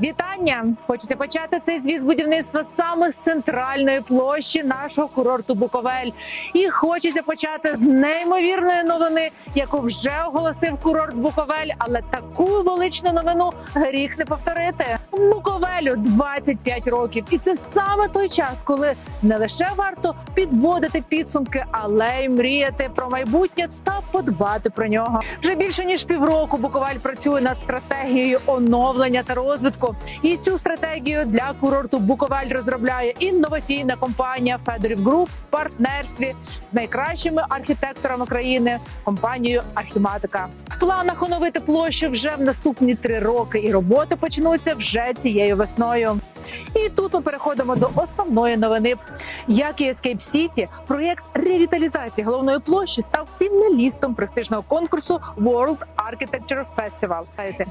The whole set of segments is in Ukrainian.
Вітання! Хочеться почати цей звіт з будівництва саме з центральної площі нашого курорту Буковель. І хочеться почати з неймовірної новини, яку вже оголосив курорт Буковель. Але таку величну новину гріх не повторити. Буковелю 25 років, і це саме той час, коли не лише варто підводити підсумки, але й мріяти про майбутнє та подбати про нього. Вже більше ніж півроку Буковель працює над стратегією оновлення та розвитку. І цю стратегію для курорту Буковель розробляє інноваційна компанія Федорів Груп в партнерстві з найкращими архітекторами країни компанією Архіматика. В планах оновити площу вже в наступні три роки, і роботи почнуться вже цією весною. І тут ми переходимо до основної новини. Як і Escape City, проєкт ревіталізації головної площі став фіналістом престижного конкурсу World Architecture Festival.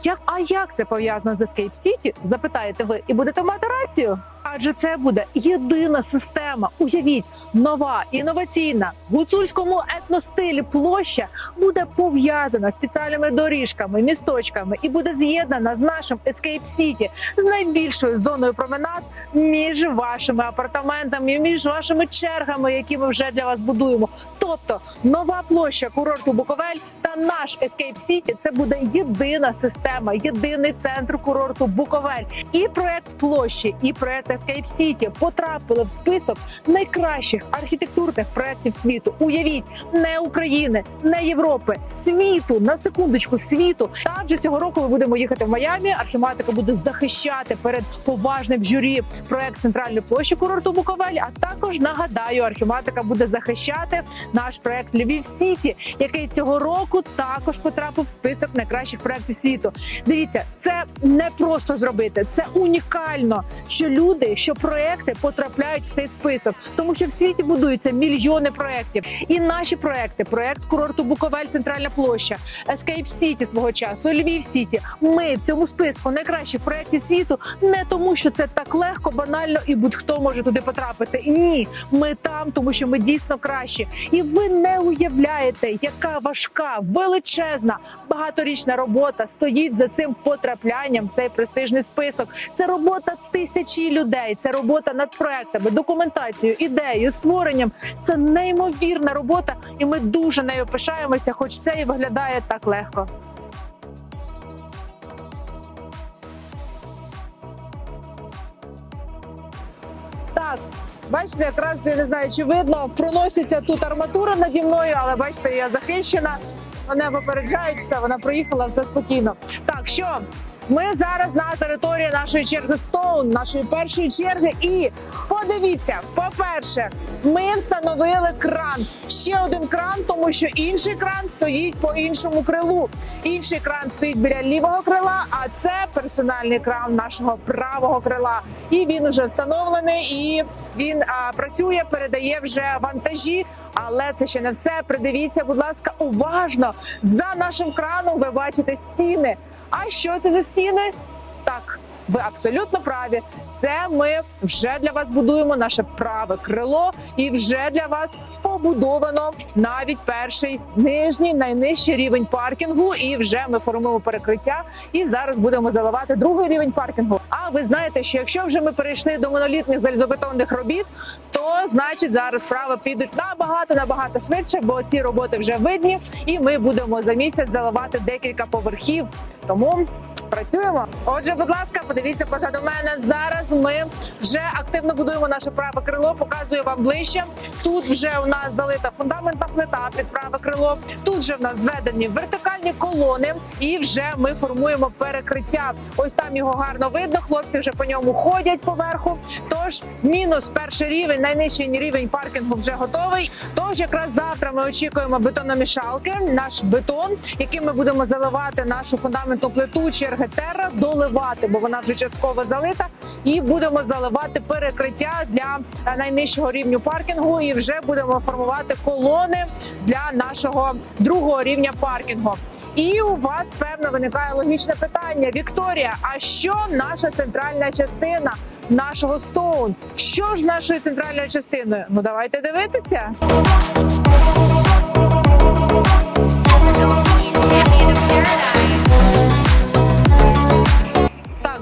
Як а як це пов'язано з Escape City? Запитаєте ви, і будете мати рацію? Адже це буде єдина система. Уявіть, нова інноваційна гуцульському етностилі площа буде пов'язана спеціальними доріжками, місточками і буде з'єднана з нашим Escape City, з найбільшою зоною променад між вашими апартаментами, між вашими чергами, які ми вже для вас будуємо. Тобто нова площа курорту Буковель та наш Escape City – це буде єдина система, єдиний центр курорту Буковель. І проект площі, і проект Escape City потрапили в список найкращих архітектурних проєктів світу. Уявіть, не України, не Європи, світу на секундочку світу. Та вже цього року ми будемо їхати в Майамі. Архіматика буде захищати перед поважним журі проект центральної площі курорту Буковель. А також нагадаю, архіматика буде захищати наш проект Львів Сіті, який цього року також потрапив в список найкращих проєктів світу. Дивіться, це не просто зробити, це унікально, що люди, що проекти потрапляють в цей список, тому що в світі будуються мільйони проєктів. І наші проекти, проект курорту Буковель, Центральна площа, Escape City свого часу, Львів Сіті. Ми в цьому списку найкращих проєктів світу не тому, що це так легко, банально і будь-хто може туди потрапити. Ні, ми там, тому що ми дійсно кращі. І ви не уявляєте, яка важка, величезна, багаторічна робота стоїть за цим потраплянням в цей престижний список. Це робота тисячі людей. Це робота над проектами, документацією, ідеєю, створенням. Це неймовірна робота, і ми дуже нею пишаємося, хоч це і виглядає так легко. Так, бачите, якраз я не знаю, чи видно, проноситься тут арматура наді мною, але бачите, я захищена. Мене попереджають, все, вона проїхала, все спокійно. Так, що ми зараз на території нашої черги Стоун, нашої першої черги. І подивіться, по-перше, ми встановили кран. Ще один кран, тому що інший кран стоїть по іншому крилу. Інший кран стоїть біля лівого крила, а це персональний кран нашого правого крила. І він вже встановлений, і він а, працює, передає вже вантажі. Але це ще не все. Придивіться, будь ласка, уважно за нашим краном. Ви бачите стіни. А що це за стіни? Так, ви абсолютно праві. Це ми вже для вас будуємо наше праве крило, і вже для вас побудовано навіть перший нижній найнижчий рівень паркінгу. І вже ми формуємо перекриття. І зараз будемо заливати другий рівень паркінгу. А ви знаєте, що якщо вже ми перейшли до монолітних залізобетонних робіт, то значить зараз справи підуть набагато набагато швидше, бо ці роботи вже видні, і ми будемо за місяць заливати декілька поверхів. Тому працюємо. Отже, будь ласка, подивіться позаду мене. Зараз ми вже активно будуємо наше праве крило. Показую вам ближче. Тут вже у нас залита фундаментна плита під праве крило. Тут вже в нас зведені вертикальні колони, і вже ми формуємо перекриття. Ось там його гарно видно. Хлопці вже по ньому ходять поверху. Тож мінус перший рівень, найнижчий рівень паркінгу вже готовий. Тож якраз завтра ми очікуємо бетономішалки, наш бетон, яким ми будемо заливати нашу фундаментну плиту черги терра, доливати, бо вона вже частково залита, і будемо заливати перекриття для е, найнижчого рівню паркінгу. І вже будемо формувати колони для нашого другого рівня паркінгу. І у вас певно виникає логічне питання: Вікторія, а що наша центральна частина нашого стоун? Що ж нашою центральною частиною? Ну давайте дивитися. Так,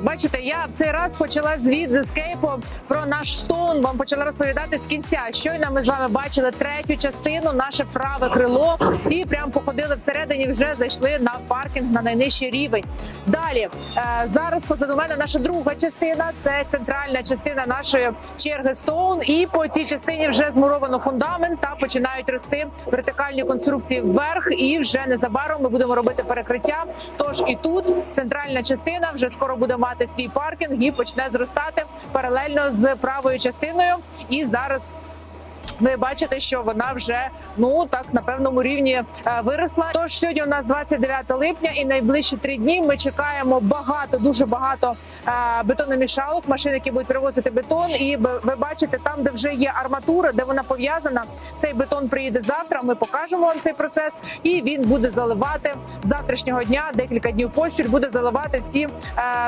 бачите, я в цей раз почала звіт з ескейпу про наш стоун. Вам почала розповідати з кінця. Щойно ми з вами бачили третю частину, наше праве крило, і прям походили всередині. Вже зайшли на паркінг на найнижчий рівень. Далі е, зараз позаду мене наша друга частина. Це центральна частина нашої черги стоун. І по цій частині вже змуровано фундамент та починають рости вертикальні конструкції вверх. І вже незабаром ми будемо робити перекриття. Тож і тут центральна частина вже скоро буде мати свій паркінг і почне зростати паралельно з правою частиною. І зараз ви бачите, що вона вже ну так на певному рівні е, виросла. Тож сьогодні у нас 29 липня, і найближчі три дні ми чекаємо багато, дуже багато е, бетономішалок, машин, які будуть привозити бетон. І ви бачите, там, де вже є арматура, де вона пов'язана, цей бетон приїде завтра. Ми покажемо вам цей процес, і він буде заливати з завтрашнього дня, декілька днів поспіль, буде заливати всі е,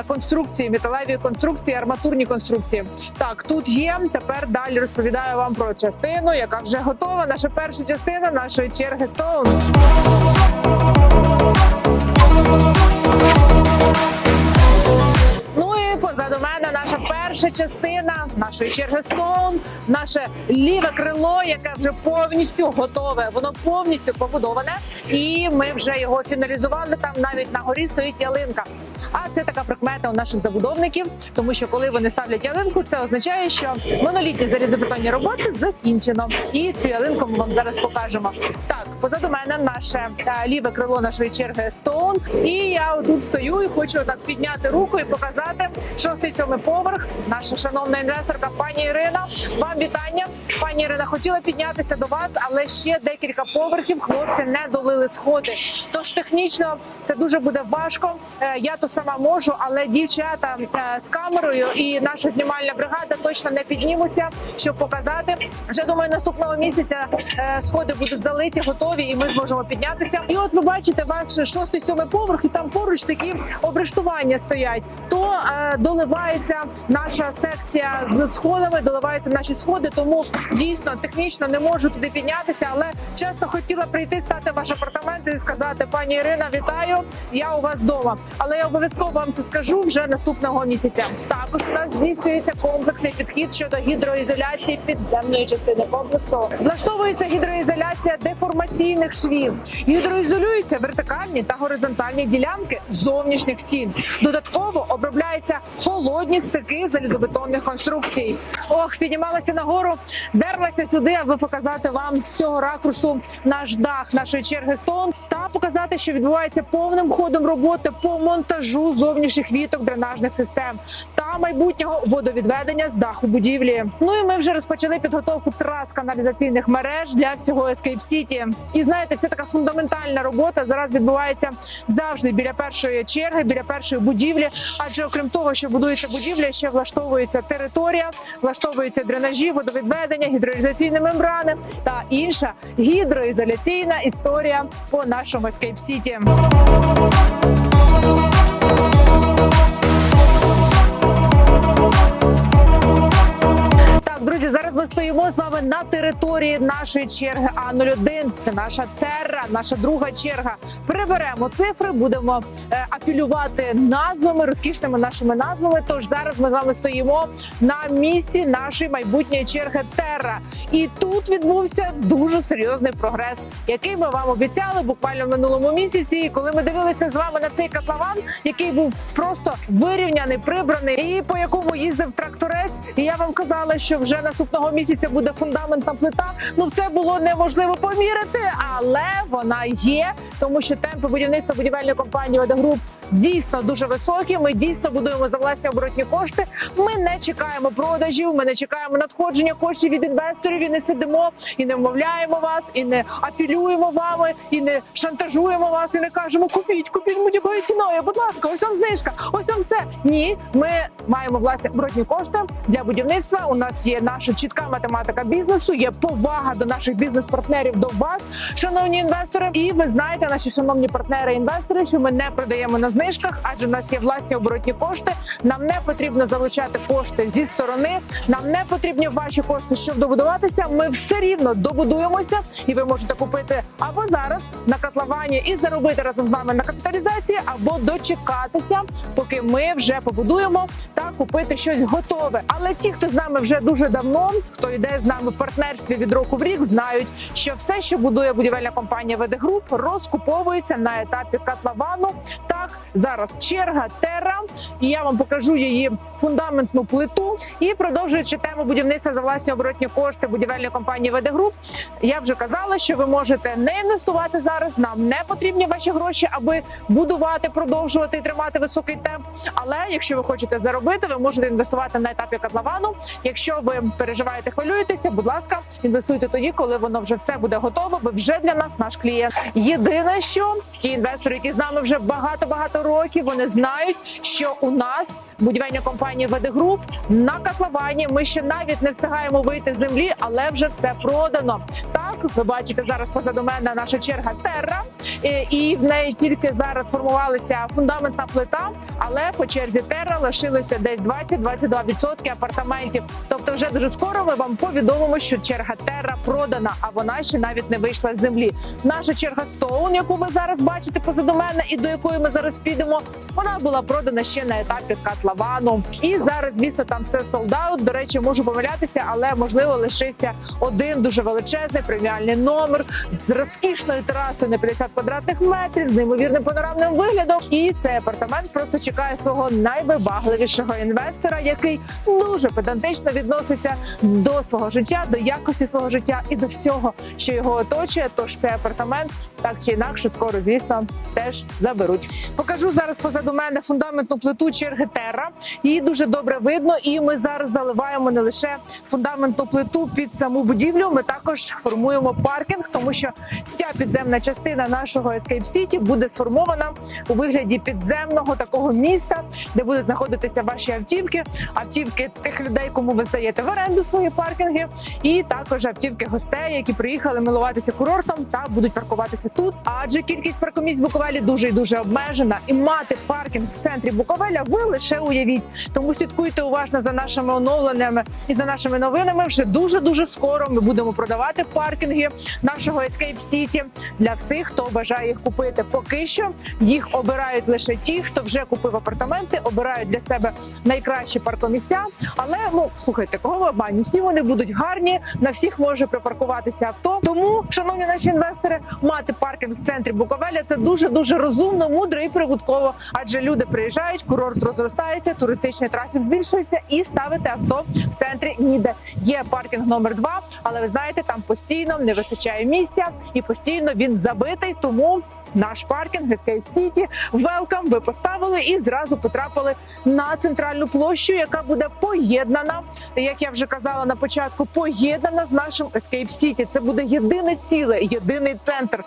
конструкції, металеві конструкції, арматурні конструкції. Так, тут є. Тепер далі розповідаю вам про частину, яка вже готова. Наша перша частина нашої черги Stones. Ну і позаду мене наша перша частина нашої черги Стоун, наше ліве крило, яке вже повністю готове. Воно повністю побудоване, і ми вже його фіналізували. Там навіть на горі стоїть ялинка. А це така прикмета у наших забудовників, тому що коли вони ставлять ялинку, це означає, що монолітні залізобетонні роботи закінчено. І цю ялинку ми вам зараз покажемо. Так, позаду мене наше е, ліве крило нашої черги Стоун. І я тут стою і хочу так підняти руку і показати шостий сьомий поверх. Наша шановна інвесторка, пані Ірина. Вам вітання. Пані Ірина хотіла піднятися до вас, але ще декілька поверхів хлопці не долили сходи. Тож технічно це дуже буде важко. Е, Я то сама можу, але дівчата е, з камерою і наша знімальна бригада точно не піднімуться, щоб показати. Вже думаю, наступного місяця е, сходи будуть залиті, готові, і ми зможемо піднятися. І от ви бачите, ваш шостий сьомий поверх, і там поруч такі обрештування стоять. То е, доливається наша секція з сходами, доливаються наші сходи. Тому дійсно технічно не можу туди піднятися, але чесно хотіла прийти, стати в ваш апартамент і сказати, пані Ірина, вітаю! Я у вас вдома. Але я обов'язково вам це скажу вже наступного місяця. Також у нас здійснюється комплексний підхід щодо гідроізоляції підземної частини комплексу. Влаштовується гідроізоляція деформаційних швів. Гідроізолюються вертикальні та горизонтальні ділянки зовнішніх стін. Додатково обробляються холодні стики залізобетонних конструкцій. Ох, піднімалася нагору, дерлася сюди, аби показати вам з цього ракурсу наш дах нашої черги стон та показати, що відбувається повним ходом роботи по монтажу зовнішніх віток дренажних систем та майбутнього водовідведення з даху будівлі. Ну і ми вже розпочали підготовку трас каналізаційних мереж для всього Escape City. І знаєте, вся така фундаментальна робота зараз відбувається завжди біля першої черги, біля першої будівлі. Адже окрім того, що будується будівля, ще влаштовується територія, влаштовуються дренажі, водовідведення, гідроізоляційні мембрани та інша гідроізоляційна історія по нашому Escape City. Ми стоїмо з вами на території нашої черги А01. Це наша терра, наша друга черга. Приберемо цифри, будемо е, апелювати назвами, розкішними нашими назвами. Тож зараз ми з вами стоїмо на місці нашої майбутньої черги Терра. І тут відбувся дуже серйозний прогрес, який ми вам обіцяли буквально в минулому місяці. І коли ми дивилися з вами на цей котлован, який був просто вирівняний, прибраний, і по якому їздив тракторець. І я вам казала, що вже наступного місяця буде фундаментна плита. Ну це було неможливо поміряти, але вона є, тому що темпи будівництва будівельної компанії «Водогруп» дійсно дуже високі. Ми дійсно будуємо за власні оборотні кошти. Ми не чекаємо продажів, ми не чекаємо надходження коштів від інвесторів. І не сидимо і не вмовляємо вас, і не апелюємо вами, і не шантажуємо вас, і не кажемо купіть, купіть будь-якою ціною. Будь ласка, ось вам знижка, ось вам все. Ні, ми маємо власні оборотні кошти для будівництва. У нас є наша чітка математика бізнесу, є повага до наших бізнес-партнерів, до вас, шановні інвестори. Інвестори. І ви знаєте, наші шановні партнери інвестори, що ми не продаємо на знижках, адже в нас є власні оборотні кошти. Нам не потрібно залучати кошти зі сторони. Нам не потрібні ваші кошти, щоб добудуватися. Ми все рівно добудуємося, і ви можете купити або зараз на котловані і заробити разом з нами на капіталізації, або дочекатися, поки ми вже побудуємо та купити щось готове. Але ті, хто з нами вже дуже давно, хто йде з нами в партнерстві від року в рік, знають, що все, що будує будівельна компанія ВД Груп, розкуповується на етапі котловану. Так зараз черга Терра, і я вам покажу її фундаментну плиту. І продовжуючи тему будівництва за власні оборотні кошти будівельної компанії ВД я вже казала, що ви можете не інвестувати зараз. Нам не потрібні ваші гроші, аби будувати, продовжувати і тримати високий темп. Але якщо ви хочете заробити, ви можете інвестувати на етапі котловану. Якщо ви переживаєте, хвилюєтеся, будь ласка, інвестуйте тоді, коли воно вже все буде готово. Ви вже для нас наш клієнт. Єдине, що ті інвестори, які з нами вже багато багато років, вони знають, що у нас будівельна компанія ВД Груп на котловані. Ми ще навіть не встигаємо вийти з землі, але вже все продано. Так, ви бачите зараз позаду мене наша черга Терра, і в неї тільки зараз формувалася фундаментна плита, але по черзі Терра лишилося десь 20-22% апартаментів. Тобто, вже дуже скоро ми вам повідомимо, що черга Терра продана, а вона ще навіть не вийшла з землі. Наша черга Стоун, яку ви зараз бачите позаду мене, і до якої ми зараз підемо, вона була продана ще на етапі котловану. І зараз, звісно, там все солдаут. До речі, можу помилятися, але можливо лишився один дуже величезний преміальний номер з розкішною терасою на 50 квадратних метрів, з неймовірним панорамним виглядом. І цей апартамент просто чекає свого найвибагливішого інвестора, який дуже педантично відноситься до свого життя, до якості свого життя і до всього, що його оточує. Тож цей апартамент так чи інакше, скоро, звісно, теж заберуть. Покажу зараз позаду мене фундаментну плиту черги Терра. Її дуже добре видно, і ми зараз заливаємо не лише фундаментну плиту під саму будівлю. Ми також формуємо паркінг, тому що вся підземна частина нашого Escape City буде сформована у вигляді підземного такого міста, де будуть знаходитися ваші автівки, автівки тих людей, кому ви здаєте в оренду свої паркінги, і також автівки гостей, які приїхали милуватися курортом та будуть паркуватися тут. Адже кількість паркомісць Буковелі дуже і дуже обмежена, і мати паркінг в центрі Буковеля ви лише уявіть. Тому слідкуйте уважно за нашими оновленнями і за нашими новинами. Вже дуже дуже скоро ми будемо продавати паркінги нашого Escape City для всіх, хто бажає їх купити. Поки що їх обирають лише ті, хто вже купив апартаменти, обирають для себе найкращі паркомісця. Але ну слухайте, кого ви обманюєте? Всі вони будуть гарні, на всіх може припаркуватися авто. Тому, шановні наші інвестори, мати паркінг в центрі Буковеля це дуже дуже розумно, мудро і прибутково. Адже люди приїжджають, курорт розростається, туристичний трафік збільшується, і ставити авто в центрі ніде. Є паркінг номер два, але ви знаєте, там постійно не вистачає місця і постійно він забитий. Тому наш паркінг Escape City Welcome ви поставили і зразу потрапили на центральну площу, яка буде поєднана, як я вже казала на початку, поєднана з нашим Escape City. Це буде єдине ціле, єдиний центр.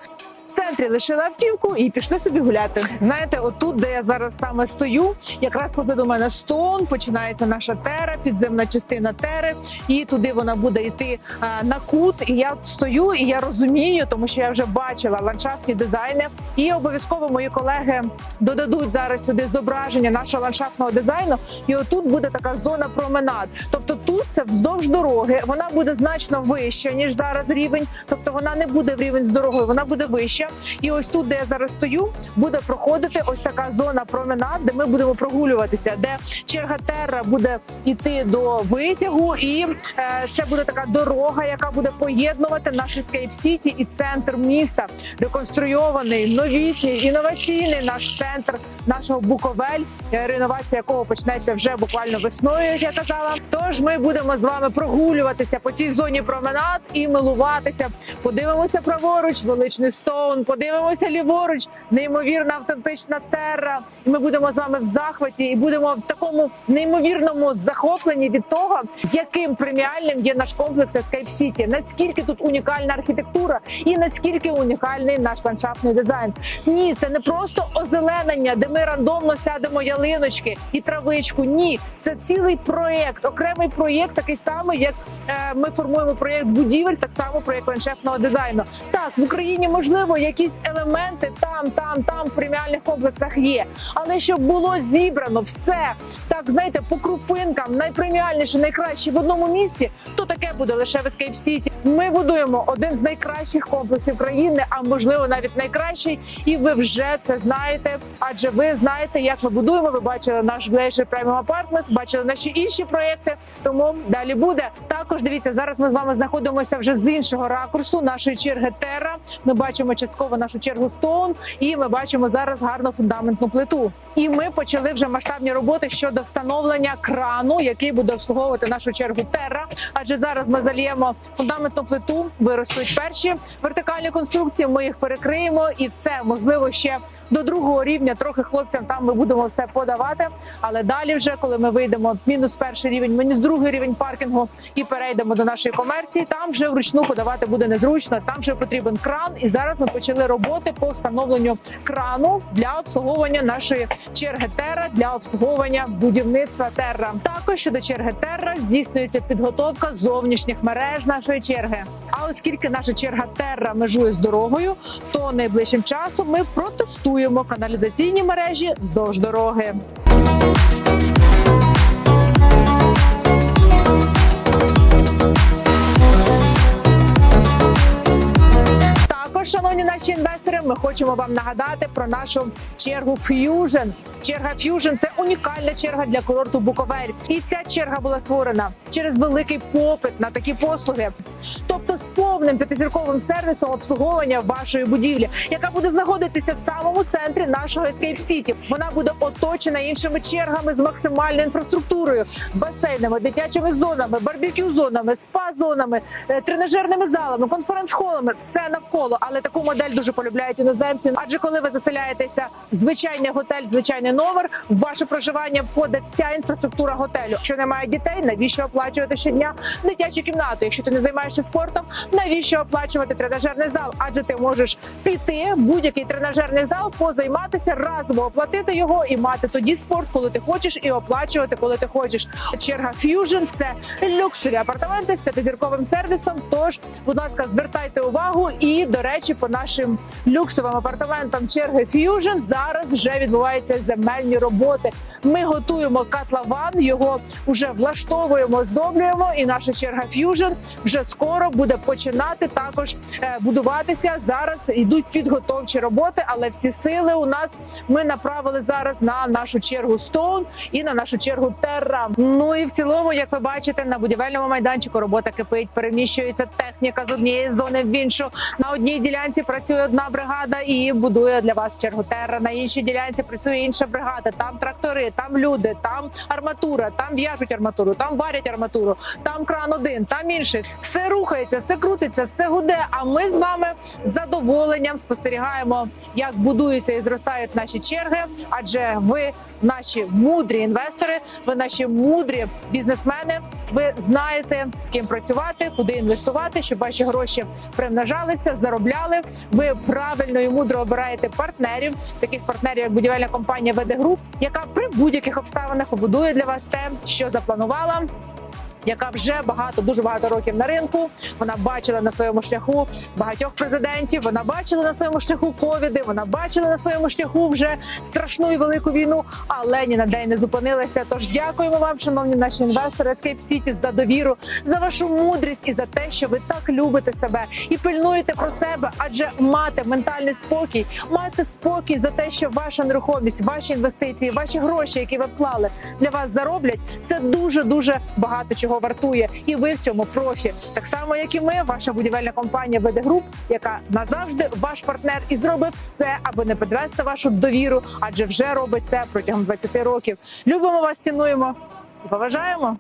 Центрі лишили автівку і пішли собі гуляти. Знаєте, отут, де я зараз саме стою, якраз позаду мене стон, починається наша тера, підземна частина тери, і туди вона буде йти а, на кут. І я стою, і я розумію, тому що я вже бачила ландшафтні дизайни. І обов'язково мої колеги додадуть зараз сюди зображення нашого ландшафтного дизайну. І отут буде така зона променад. Тобто тут це вздовж дороги. Вона буде значно вища ніж зараз рівень. Тобто вона не буде в рівень з дорогою, вона буде вища. І ось тут, де я зараз стою, буде проходити ось така зона променад, де ми будемо прогулюватися, де черга терра буде йти до витягу, і е, це буде така дорога, яка буде поєднувати наш Escape City і центр міста, реконструйований, новітній, інноваційний наш центр нашого Буковель, е, реновація якого почнеться вже буквально весною, як я казала. Тож ми будемо з вами прогулюватися по цій зоні променад і милуватися. Подивимося праворуч, величний стоун, подивимося ліворуч, неймовірна автентична терра. І ми будемо з вами в захваті і будемо в такому неймовірному захопленні від того, яким преміальним є наш комплекс Escape City, наскільки тут унікальна архітектура і наскільки унікальний наш ландшафтний дизайн. Ні, це не просто озеленення, де ми рандомно сядемо ялиночки і травичку. Ні, це цілий проєкт, окремий проєкт, такий самий, як е, ми формуємо проєкт будівель, так само проєкт ландшафтного дизайну. Так, в Україні можливо якісь елементи там, там, там в преміальних комплексах є. Але щоб було зібрано все так, знаєте, по крупинкам, найпреміальніше, найкраще в одному місці, то таке буде лише в Escape City. Ми будуємо один з найкращих комплексів країни, а можливо навіть найкращий. І ви вже це знаєте. Адже ви знаєте, як ми будуємо. Ви бачили наш Glacier Premium Apartments, бачили наші інші проекти. Тому далі буде. Також дивіться, зараз ми з вами знаходимося вже з іншого ракурсу нашої черги Терра. Ми бачимо частково нашу чергу стоун. і ми бачимо зараз гарну фундаментну плиту. І ми почали вже масштабні роботи щодо встановлення крану, який буде обслуговувати нашу чергу Терра. Адже зараз ми зальємо фундаментну плиту, виростуть перші вертикальні конструкції. Ми їх перекриємо, і все можливо ще до другого рівня. Трохи хлопцям там ми будемо все подавати. Але далі, вже коли ми вийдемо в мінус перший рівень, мінус другий рівень паркінгу і перейдемо до нашої комерції, там вже вручну подавати буде незручно. Там вже потрібен кран. І зараз ми почали роботи по встановленню крану для обслуговування нашої черги Терра для обслуговування будівництва Терра. Також щодо черги Терра здійснюється підготовка зовнішніх мереж нашої черги. А оскільки наша черга Терра межує з дорогою, то найближчим часом ми протестуємо каналізаційні мережі вздовж дороги. Шановні наші інвестори, ми хочемо вам нагадати про нашу чергу Fusion. Черга Fusion – це унікальна черга для курорту Буковель. І ця черга була створена через великий попит на такі послуги. Тобто з повним п'ятизірковим сервісом обслуговування вашої будівлі, яка буде знаходитися в самому центрі нашого Escape City. Вона буде оточена іншими чергами з максимальною інфраструктурою, басейнами, дитячими зонами, барбекю зонами, спа зонами, тренажерними залами, конференц-холами. Все навколо. Але таку модель дуже полюбляють іноземці. Адже коли ви заселяєтеся звичайний готель, звичайний номер, в ваше проживання входить вся інфраструктура готелю. Якщо немає дітей, навіщо оплачувати щодня дитячу кімнату? Якщо ти не займаєшся спортом, навіщо оплачувати тренажерний зал? Адже ти можеш піти в будь-який тренажерний зал, позайматися разово оплатити його і мати тоді спорт, коли ти хочеш, і оплачувати, коли ти хочеш. Черга Fusion – це люксові апартаменти з п'ятизірковим сервісом. Тож, будь ласка, звертайте увагу. І до речі, по нашим люксовим апартаментам черги Fusion зараз вже відбуваються земельні роботи. Ми готуємо котлован, його вже влаштовуємо, оздоблюємо. І наша черга Fusion вже скоро буде починати також е, будуватися. Зараз йдуть підготовчі роботи, але всі сили у нас ми направили зараз на нашу чергу Stone і на нашу чергу Terra. Ну і в цілому, як ви бачите, на будівельному майданчику робота кипить, переміщується техніка з однієї зони в іншу. На одній ділянці працює одна бригада і будує для вас чергу Терра. На іншій ділянці працює інша бригада. Там трактори, там люди, там арматура, там в'яжуть арматуру, там варять арматуру, там кран один, там інший. Все рухається, все крутиться, все гуде. А ми з вами з задоволенням спостерігаємо, як будуються і зростають наші черги. Адже ви наші мудрі інвестори, ви наші мудрі бізнесмени. Ви знаєте з ким працювати, куди інвестувати, щоб ваші гроші примножалися, заробляли. Ви правильно і мудро обираєте партнерів, таких партнерів, як будівельна компанія ВД Груп, яка при будь-яких обставинах побудує для вас те, що запланувала. Яка вже багато, дуже багато років на ринку. Вона бачила на своєму шляху багатьох президентів. Вона бачила на своєму шляху ковіди. Вона бачила на своєму шляху вже страшну і велику війну, але ні на день не зупинилася. Тож дякуємо вам, шановні наші інвестори, Escape City, за довіру, за вашу мудрість і за те, що ви так любите себе і пильнуєте про себе. Адже мати ментальний спокій, мати спокій за те, що ваша нерухомість, ваші інвестиції, ваші гроші, які ви вклали, для вас зароблять. Це дуже дуже багато чого вартує. І ви в цьому профі, так само як і ми, ваша будівельна компанія веде Груп, яка назавжди ваш партнер і зробить все, аби не підвести вашу довіру, адже вже робить це протягом 20 років. Любимо вас, цінуємо і поважаємо.